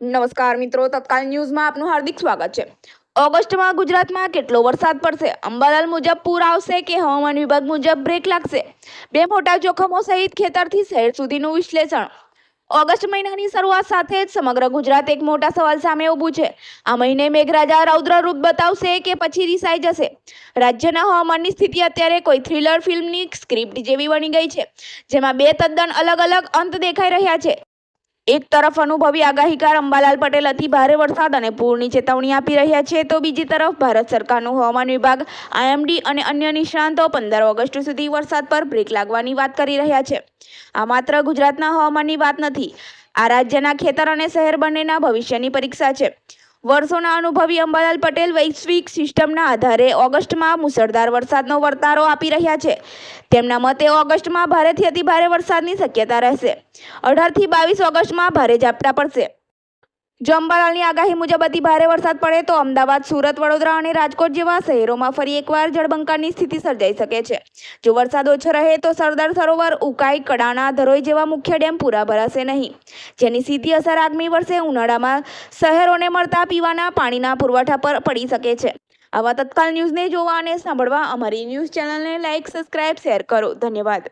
નમસ્કાર મિત્રો, તત્કાલ ન્યૂઝમાં આપનું હાર્દિક સ્વાગત છે. ઓગસ્ટમાં ગુજરાતમાં કેટલો વરસાદ પડશે? અંબાલાલ મુજબ પૂર આવશે કે હવામાન વિભાગ મુજબ બ્રેક લાગશે? બે મોટા જોખમો સહિત ખેતરથી શહેર સુધીનું વિશ્લેષણ. ઓગસ્ટ મહિનાની શરૂઆત સાથે જ સમગ્ર ગુજરાત એક મોટા સવાલ સામે ઊભું છે. આ મહિને મેઘરાજા રૌદ્ર રૂપ બતાવશે કે પછી રિસાઈ જશે? રાજ્યના હવામાનની સ્થિતિ અત્યારે કોઈ થ્રિલર ફિલ્મની સ્ક્રિપ્ટ જેવી બની ગઈ છે, જેમાં બે તદ્દન અલગ અલગ અંત દેખાઈ રહ્યા છે. એક તરફ અનુભવી આગાહીકાર અંબાલાલ પટેલ અતિ ભારે વરસાદ અને પૂરની ચેતવણી આપી રહ્યા છે, તો બીજી તરફ ભારત સરકારનું હવામાન વિભાગ, આઈએમડી અને અન્ય નિષ્ણાંતો પંદર ઓગસ્ટ સુધી વરસાદ પર બ્રેક લાગવાની વાત કરી રહ્યા છે. આ માત્ર ગુજરાતના હવામાનની વાત નથી, આ રાજ્યના ખેતર અને શહેર બંનેના ભવિષ્યની પરીક્ષા છે. વર્ષોના અનુભવી અંબાલાલ પટેલ વૈશ્વિક સિસ્ટમના આધારે ઓગસ્ટમાં મુસળધાર વરસાદનો વર્તારો આપી રહ્યા છે. તેમના મતે ઓગસ્ટમાં ભારેથી અતિભારે વરસાદની શક્યતા રહેશે. અઢારથી બાવીસ ઓગસ્ટમાં ભારે ઝાપટા પડશે. જો અંબાલાલની આગાહી મુજબ અતિ ભારે વરસાદ પડે તો અમદાવાદ, સુરત, વડોદરા અને રાજકોટ જેવા શહેરોમાં ફરી એકવાર જળબંકારની સ્થિતિ સર્જાઈ શકે છે. જો વરસાદ ઓછો રહે તો સરદાર સરોવર, ઉકાઈ, કડાણા, ધરોઈ જેવા મુખ્ય ડેમ પૂરા ભરાશે નહીં. જેની સીધી અસર આગામી વર્ષે ઉનાળામાં શહેરોને મળતા પીવાના પાણીના પુરવઠા પર પડી શકે છે. આવા તત્કાલ ન્યૂઝને જોવા અને સાંભળવા અમારી ન્યૂઝ ચેનલને લાઇક સબસ્ક્રાઇબ, શેર કરો. ધન્યવાદ.